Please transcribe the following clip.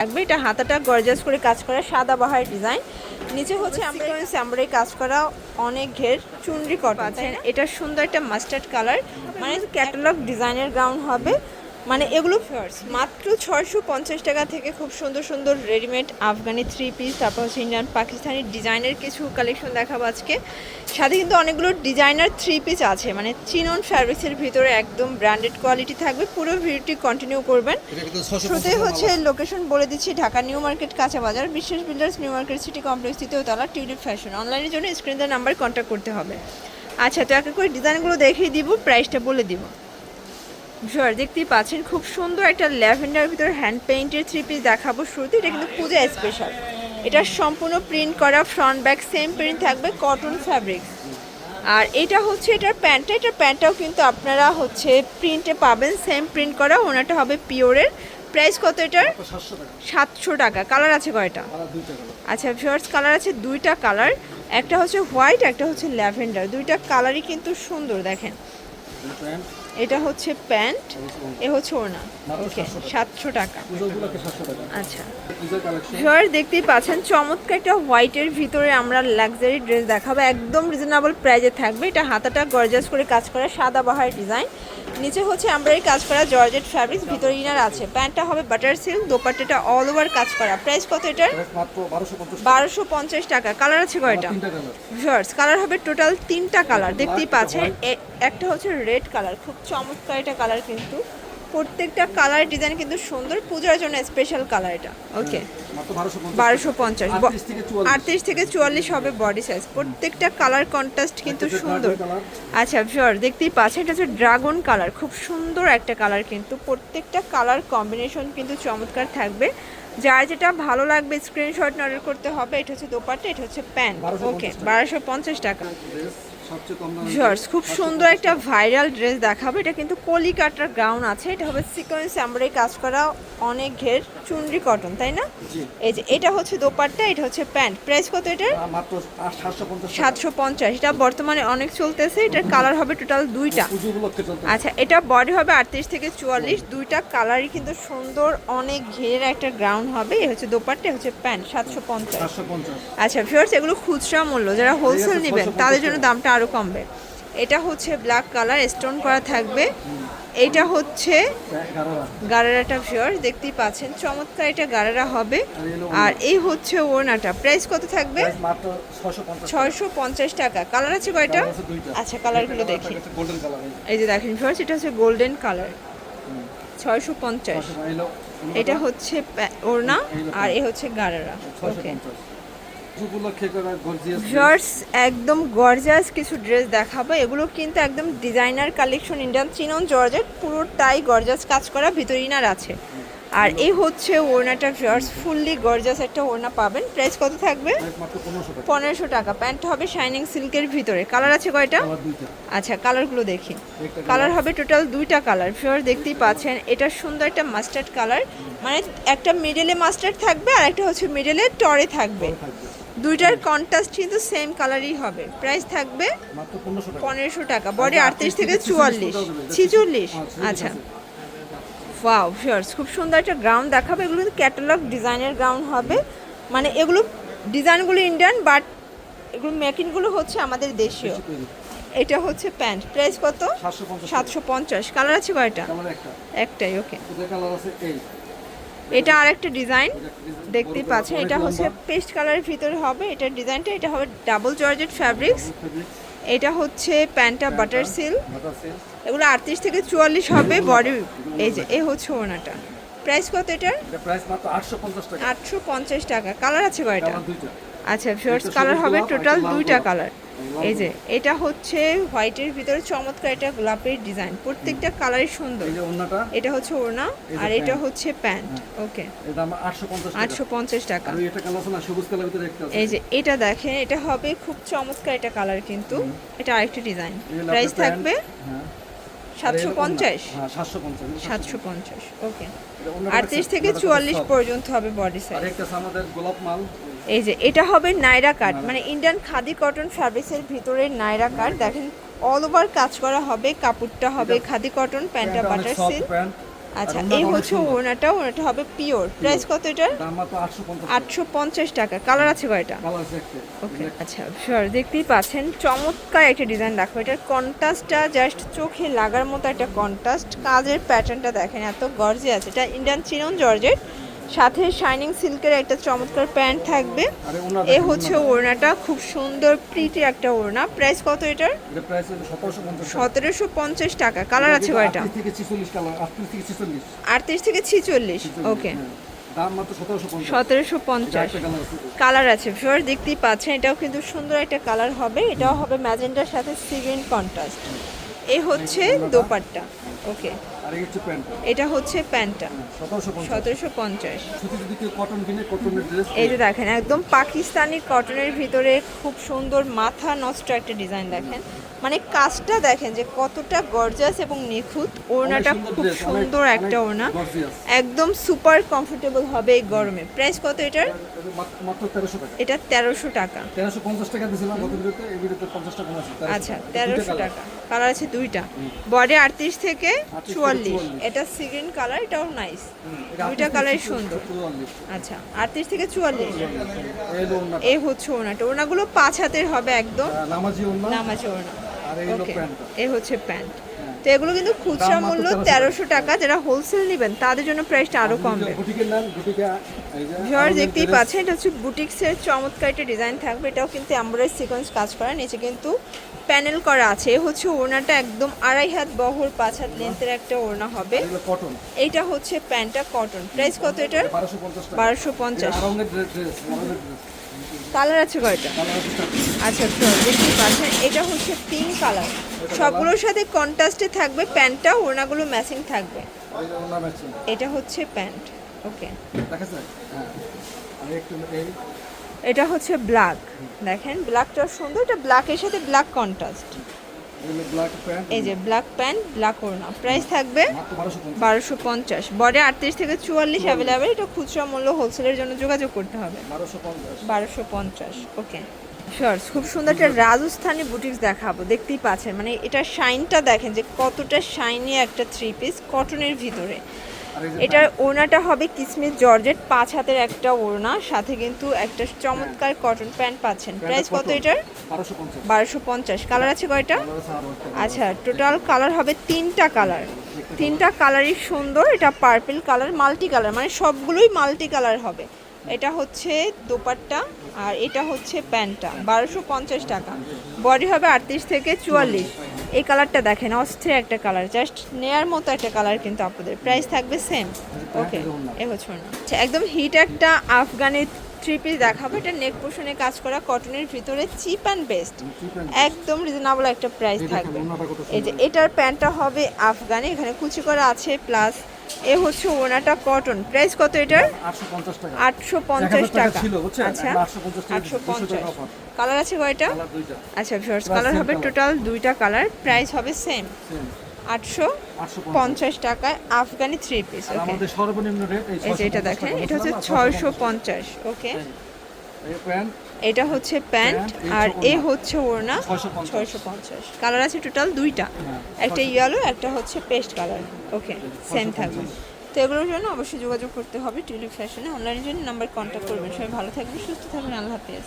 থাকবে এটা হাতাটা গর্জাস করে কাজ করা সাদা বাহার ডিজাইন নিচে হচ্ছে আমরা কাজ করা অনেক ঘের চুনরি কটন এটা সুন্দর একটা মাস্টার্ড কালার মানে ক্যাটালগ ডিজাইনের গাউন হবে। মানে এগুলো মাত্র ছয়শো পঞ্চাশ টাকা থেকে খুব সুন্দর সুন্দর রেডিমেড আফগানি থ্রি পিস তারপর হচ্ছে ইন্ডিয়ান পাকিস্তানি ডিজাইনের কিছু কালেকশন দেখাবো আজকে। সাথে কিন্তু অনেকগুলো ডিজাইনার থ্রি পিস আছে মানে চিনন ফ্যাব্রিক্সের ভিতরে একদম ব্র্যান্ডেড কোয়ালিটি থাকবে পুরো ভিডিওটি কন্টিনিউ করবেন। শুরুতে হচ্ছে লোকেশন বলে দিচ্ছি ঢাকা নিউ মার্কেট কাঁচা বাজার বিশেষ builders new market city complex তৃতীয় তলা টিউলিপ ফ্যাশন অনলাইনের জন্য স্ক্রিনের নাম্বার কন্ট্যাক্ট করতে হবে। আচ্ছা তো একে করে ডিজাইনগুলো দেখিয়ে দিব প্রাইসটা বলে দিব। ভিউয়ার দেখতেই পাচ্ছেন, খুব সুন্দর একটা ল্যাভেন্ডার ভিতরে হ্যান্ড পেইন্টের থ্রি পিস দেখাবো শুরুতে। এটা কিন্তু পূজা স্পেশাল এটা সম্পূর্ণ প্রিন্ট করা ফ্রন্ট ব্যাক সেম প্রিন্ট থাকবে কটন ফ্যাব্রিক্স আর এটা হচ্ছে এটার প্যান্টটা। এটার প্যান্টটাও কিন্তু আপনারা হচ্ছে প্রিন্টে পাবেন সেম প্রিন্ট করা। ওনাটা হবে পিওরের প্রাইস কত এটার? সাতশো টাকা। কালার আছে কয়টা? আচ্ছা ভিউয়ার্স কালার আছে দুইটা কালার একটা হচ্ছে হোয়াইট একটা হচ্ছে ল্যাভেন্ডার। দুইটা কালারই কিন্তু সুন্দর, দেখেন। এটা হচ্ছে প্যান্ট এ হচ্ছে ওড়না। ওকে সাতশো টাকা। আচ্ছা। ভিউয়ার দেখতেই পাচ্ছেন চমৎকার একটা হোয়াইটের ভিতরে আমরা লাক্সারি ড্রেস দেখাবো। একদম রিজনেবল প্রাইজে থাকবে। এটা হাতাটা গর্জাস করে কাজ করা সাদা বাহার ডিজাইন নিচে হচ্ছে আমরা এই কাজ করা জর্জেট ফ্যাব্রিক্স ভিতরে ইনার আছে। প্যান্টটা হবে বাটার সিল্ক দোপাট্টাটা অল ওভার কাজ করা। প্রাইস কত এটার? বারোশো পঞ্চাশ টাকা। কালার আছে কয়টা? ভিউয়ার্স কালার হবে টোটাল তিনটা কালার দেখতেই পাচ্ছেন একটা হচ্ছে রেড কালার খুব চমৎকার এটা কালার কিন্তু। প্রত্যেকটা কালার ডিজাইন কিন্তু সুন্দর। পূজার জন্য স্পেশাল কালার এটা। ওকে বারোশো পঞ্চাশ। আটত্রিশ থেকে চুয়াল্লিশ। হবে বডি সাইজ প্রত্যেকটা কালার কন্ট্রাস্ট কিন্তু সুন্দর। আচ্ছা ভিউয়ার দেখতেই পাচ্ছেন এটা হচ্ছে ড্রাগন কালার খুব সুন্দর একটা কালার কিন্তু। প্রত্যেকটা কালার কম্বিনেশন কিন্তু চমৎকার থাকবে। যার যেটা ভালো লাগবে স্ক্রিনশট অর্ডার করতে হবে এটা হচ্ছে দোপাট্টা এটা হচ্ছে প্যান্ট ওকে বারোশো পঞ্চাশ টাকা। ভিউয়ার্স খুব সুন্দর একটা ভাইরাল ড্রেস দেখাবো। এটা কিন্তু কলিকাটার গাউন আছে। এটা হবে সিকোয়েন্স আমরা কাজ করা অনেক ঘের চুনরি কটন তাই না? এই যে এটা হচ্ছে দোপাট্টা এটা হচ্ছে প্যান্ট। প্রাইস কত এটার? সাতশো পঞ্চাশ এটা বর্তমানে অনেক চলতেছে। এটার কালার হবে টোটাল দুইটা। আচ্ছা এটা বডি হবে আটত্রিশ থেকে চুয়াল্লিশ। দুইটা কালারই কিন্তু সুন্দর অনেক ঘের একটা গ্রাউন্ড হবে। এ হচ্ছে দোপাট্টা হচ্ছে প্যান্ট সাতশো পঞ্চাশ। আচ্ছা ভিউয়ার্স এগুলো খুচরা মূল্য। যারা হোলসেল নেবেন তাদের জন্য দামটা আরও কমবে। এটা হচ্ছে ব্ল্যাক কালার স্টোন করা থাকবে। এটা হচ্ছে গারোরা গারারাটা ভিউয়ার্স দেখতেই পাচ্ছেন। চমৎকার এটা গারারা হবে। আর এই হচ্ছে ওড়নাটা। প্রাইস কত থাকবে? ছয়শো পঞ্চাশ টাকা। কালার আছে কয়টা? আচ্ছা কালারগুলো দেখি। এই যে। দেখেন ভিউয়ার্স এটা হচ্ছে গোল্ডেন কালার ছয়শো পঞ্চাশ। এটা হচ্ছে ওড়না আর এ হচ্ছে গারারা। ওকে ভিউয়ার্স একদম গর্জাস কিছু ড্রেস দেখাবো। এগুলো কিন্তু একদম designer collection Indian chinon georgette পুরোটাই গর্জাস কাজ করা ভিতরে ইনার আছে। আর এই হচ্ছে ওড়নাটা ভিউয়ার্স ফুললি গর্জাস একটা ওড়না পাবেন। প্রাইস কত থাকবে? পনেরোশো টাকা। প্যান্ট হবে শাইনিং সিল্কের ভিতরে। কালার আছে কয়টা? আচ্ছা কালারগুলো দেখি। কালার হবে টোটাল দুইটা কালার ফিওর দেখতেই পাচ্ছেন এটা সুন্দর একটা মাস্টার্ড কালার মানে একটা মিডলে মাস্টার্ড থাকবে আর একটা হচ্ছে মিডলে টরে থাকবে। দুইটার কন্ট্রাস্ট কিন্তু সেম কালারই হবে। প্রাইস থাকবে পনেরোশো টাকা। বডি আটত্রিশ থেকে চুয়াল্লিশ ছিচল্লিশ আচ্ছা। ওয়াও ভিউয়ার্স খুব সুন্দর একটা গ্রাউন্ড দেখাবে। এগুলো কিন্তু ক্যাটালগ ডিজাইনের গ্রাউন্ড হবে। মানে এগুলো ডিজাইনগুলো ইন্ডিয়ান বাট এগুলো মেকিংগুলো হচ্ছে আমাদের দেশীয়। এটা হচ্ছে প্যান্ট। প্রাইস কত? সাতশো পঞ্চাশ। কালার আছে কয়টা? একটাই ওকে কালার আছে এটা আর একটা ডিজাইন দেখতেই পাচ্ছেন। এটা হচ্ছে পেস্ট কালারের ভিতরে হবে। এটার ডিজাইনটা এটা হবে ডাবল জর্জেট ফ্যাব্রিক্স। এটা হচ্ছে প্যান্টটা বাটার সিল এগুলো আটত্রিশ থেকে চুয়াল্লিশ হবে বডি। এই যে এ হচ্ছে ওনাটা। প্রাইস কত এটার? আটশো পঞ্চাশ টাকা। কালার আছে কয়টা? আচ্ছা শর্টস কালার হবে টোটাল দুইটা কালার। এই যে এটা হচ্ছে হোয়াইটের ভিতরে চমৎকার এটা গোলাপের ডিজাইন। প্রত্যেকটা কালারই সুন্দর। এই যে ওন্নাটা এটা হচ্ছে ওড়না আর এটা হচ্ছে প্যান্ট। ওকে। এটা আমার আটশো পঞ্চাশ টাকা। আটশো পঞ্চাশ টাকা। আর ওই কালার না সবুজ কালার ভিতরে একটা আছে। এই যে এটা দেখেন এটা হবে খুব চমৎকার এটা কালার কিন্তু। এটা আরেকটা ডিজাইন। প্রাইস থাকবে হ্যাঁ। সাতশো পঞ্চাশ। হ্যাঁ সাতশো পঞ্চাশ। ওকে। আটত্রিশ থেকে চুয়াল্লিশ পর্যন্ত হবে বডি সাইজ গোলাপ মাল। এই যে এটা হবে নাইরা কাট মানে ইন্ডিয়ান খাদি কটন ফ্যাব্রিক্সের ভিতরে নাইরা কাট দেখেন অল ওভার কাজ করা হবে কাপড়টা হবে খাদি কটন প্যান্টটা বাটার সিল্ক আচ্ছা এই হচ্ছে সুন্দর। ওড়নাটা ওড়নাটা হবে পিওর প্রাইস কত এটার? আটশো পঞ্চাশ টাকা। কালার আছে কয়টা? ওকে আচ্ছা শিওর দেখতেই পাচ্ছেন। চমৎকার একটা ডিজাইন দেখো। এটার কন্ট্রাস্টটা জাস্ট চোখে লাগার মতো একটা কন্ট্রাস্ট কাজের প্যাটার্নটা দেখেন এত গর্জে আছে এটা ইন্ডিয়ান চিনন জর্জেট সাথে শাইনিং সিল্কের একটা চমৎকার প্যান্ট থাকবে। এ হচ্ছে ওড়নাটা। খুব সুন্দর প্রিটি একটা ওড়না। প্রাইস কত এটার? সতেরোশো পঞ্চাশ টাকা। কালার আছে কয়টা? আটত্রিশ থেকে ছিচল্লিশ ওকে হ্যাঁ। সতেরোশো পঞ্চাশ। কালার আছে। ফিওর দেখতেই পাচ্ছেন এটাও কিন্তু সুন্দর একটা কালার হবে। এটাও হবে ম্যাজেন্টার সাথে সিগ্রিন কন্ট্রাস্ট এই হচ্ছে দোপাট্টা ওকে প্যান্ট এটা হচ্ছে প্যান্টটা। সতেরোশো পঞ্চাশ। এই যে দেখেন একদম পাকিস্তানি কটনের ভিতরে খুব সুন্দর মাথা নষ্ট একটা ডিজাইন দেখেন। মানে কাজটা দেখেন যে কতটা গর্জাস এবং নিখুঁত। ওড়নাটা খুব সুন্দর একটা ওড়না। একদম সুপার কমফোর্টেবল হবে এই গরমে। প্রাইস কত এটার? এটা তেরোশো টাকা। আচ্ছা তেরোশো টাকা। কালার আছে দুইটা। বডি আটত্রিশ থেকে চুয়াল্লিশ। এটা সিগ্রিন কালার এটাও নাইস দুইটা কালারই সুন্দর। আচ্ছা আটত্রিশ থেকে চুয়াল্লিশ। এই হলো ওড়নাটা। এই হচ্ছে ওনাটা ওনাগুলো পাঁচ হাতের হবে একদম। নামাজি ওড়না। নামাজে ওনা ওকে প্যান্টটা হচ্ছে প্যান্ট। তো এগুলো কিন্তু খুচরা মূল্য তেরোশো টাকা। যারা হোলসেল নেবেন তাদের জন্য প্রাইসটা আরও কমবে। ভিওর দেখতেই পাচ্ছেন এটা হচ্ছে বুটিক্সের চমৎকার একটা ডিজাইন থাকবে এটাও কিন্তু এমব্রয়ডারি সিকোয়েন্স কাজ করা নিচে কিন্তু প্যানেল করা আছে। এ হচ্ছে ওড়নাটা একদম আড়াই হাত বহর পাঁচ হাত লেন্থের একটা ওড়না হবে। এইটা হচ্ছে প্যান্টটা কটন প্রাইস কত এটার? বারোশো পঞ্চাশ কালার আছে কয়টা। আচ্ছা তো দেখতেই পাচ্ছেন, এটা হচ্ছে পিঙ্ক কালার সবগুলোর সাথে কন্ট্রাস্টে থাকবে প্যান্টটা ওড়নাগুলো ম্যাচিং থাকবে। এটা হচ্ছে প্যান্ট ওকে এটা হচ্ছে ব্ল্যাক দেখেন ব্ল্যাকটা সুন্দর, এটা ব্ল্যাকের সাথে ব্ল্যাক কন্ট্রাস্ট এই যে ব্ল্যাক প্যান্ট ব্ল্যাক ওড়না। প্রাইস থাকবে বারোশো পঞ্চাশ। বডি আটত্রিশ থেকে চুয়াল্লিশ অ্যাভেলেবেল এটা খুচরা মূল্য হোলসেলের জন্য যোগাযোগ করতে হবে। বারোশো পঞ্চাশ। ওকে শর্টস খুব সুন্দর একটা রাজস্থানি বুটিক্স দেখাবো দেখতেই পাচ্ছেন। মানে এটা শাইনটা দেখেন যে কতটা শাইনি একটা থ্রি পিস কটনের ভিতরে। এটার ওড়নাটা হবে কিসমিস জর্জেট পাঁচ হাতের একটা ওড়না সাথে কিন্তু একটা চমৎকার কটন প্যান্ট পাচ্ছেন। প্রাইস কত এটার? বারোশো পঞ্চাশ। কালার আছে কয়টা। আচ্ছা টোটাল কালার হবে তিনটা কালার তিনটা কালারই সুন্দর এটা পার্পল কালার মাল্টি কালার মানে সবগুলোই মাল্টি কালার হবে। এটা হচ্ছে দোপাট্টা আর এটা হচ্ছে প্যান্টটা বারোশো পঞ্চাশ টাকা। বডি হবে আটত্রিশ থেকে চুয়াল্লিশ। এই কালারটা দেখেন অস্থির একটা কালার জাস্ট নেয়ার মতো একটা কালার কিন্তু আপনাদের। প্রাইস থাকবে সেম ওকে এ হচ্ছে না। আচ্ছা একদম হিট একটা আফগানি থ্রি পিস দেখাবো। এটা নেক পোষণে কাজ করা কটনের ভিতরে চিপ অ্যান্ড বেস্ট একদম রিজনেবল একটা প্রাইস থাকবে। এই যে এটার প্যান্টটা হবে আফগানি এখানে কুচি করা আছে প্লাস এ হচ্ছে ওনাটা কটন প্রাইস কত এটার? আটশো পঞ্চাশ টাকা। আটশো পঞ্চাশ 1000 টাকা টাকা। ছিল, বুঝছেন? আচ্ছা 850 টাকা আটশো পঞ্চাশ। কালার আছে কয়টা? আচ্ছা কালার হবে টোটাল দুইটা কালার প্রাইস হবে সেম আটশো পঞ্চাশ। টাকায় আফগানি থ্রি পিস আর ওকে আমাদের সর্বনিম্ন রেট এই যে এটা দেখেন এটা হচ্ছে ছয়শো পঞ্চাশ। ওকে এটা হচ্ছে প্যান্ট আর এ হচ্ছে ওড়না ছয়শো পঞ্চাশ। কালার আছে টোটাল দুইটা। হ্যাঁ, একটা ইয়েলো একটা হচ্ছে পেস্ট কালার। ওকে সেম থাকবে। তো এগুলোর জন্য অবশ্যই যোগাযোগ করতে হবে টিউলিপ ফ্যাশনে। অনলাইনের জন্য নাম্বার কন্ট্যাক্ট করবেন। সবাই ভালো থাকবেন সুস্থ থাকবেন। আল্লাহ হাফেজ।